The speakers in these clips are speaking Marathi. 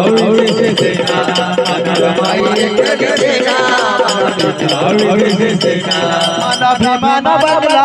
मन भीमान बदला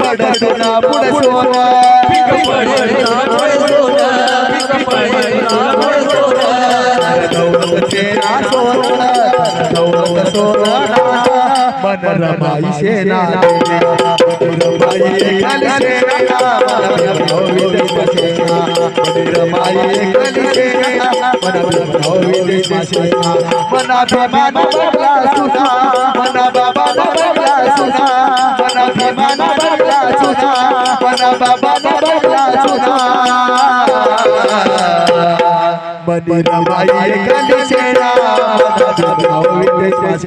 मूर्ती पिक पडत ना पुढ सोन दौलत सेना सोन दौलत सोन मन रमाई सेना मधुरमाई एखादी सेना. मन विदेश सेना. मधुरमाई एखादी सेना. मन विदेश सेना. मना बदला सुना मना बाबा बदला सुना मना बाबा बदला सुना मधुरमाई एखादी सेना मन विदेश